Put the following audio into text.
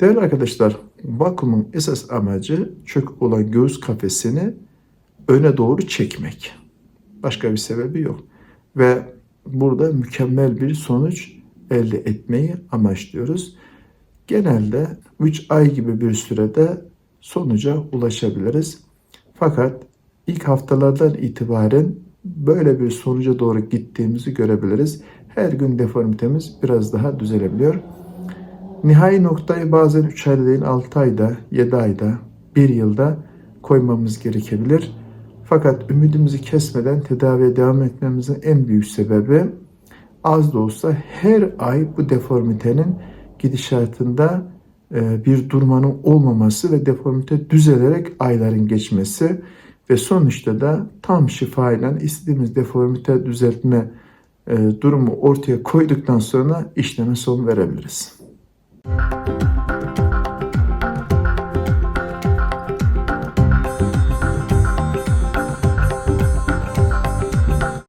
Değerli arkadaşlar, vakumun esas amacı çök olan göğüs kafesini öne doğru çekmek. Başka bir sebebi yok. Ve burada mükemmel bir sonuç elde etmeyi amaçlıyoruz. Genelde 3 ay gibi bir sürede sonuca ulaşabiliriz. Fakat ilk haftalardan itibaren böyle bir sonuca doğru gittiğimizi görebiliriz. Her gün deformitemiz biraz daha düzelebiliyor. Nihai noktayı bazen 3 ayda değil 6 ayda, 7 ayda, 1 yılda koymamız gerekebilir. Fakat ümidimizi kesmeden tedaviye devam etmemizin en büyük sebebi az da olsa her ay bu deformitenin gidişatında e, bir durmanın olmaması ve deformite düzelerek ayların geçmesi ve sonuçta da tam şifayla istediğimiz deformite düzeltme e, durumu ortaya koyduktan sonra işleme son verebiliriz. Bye.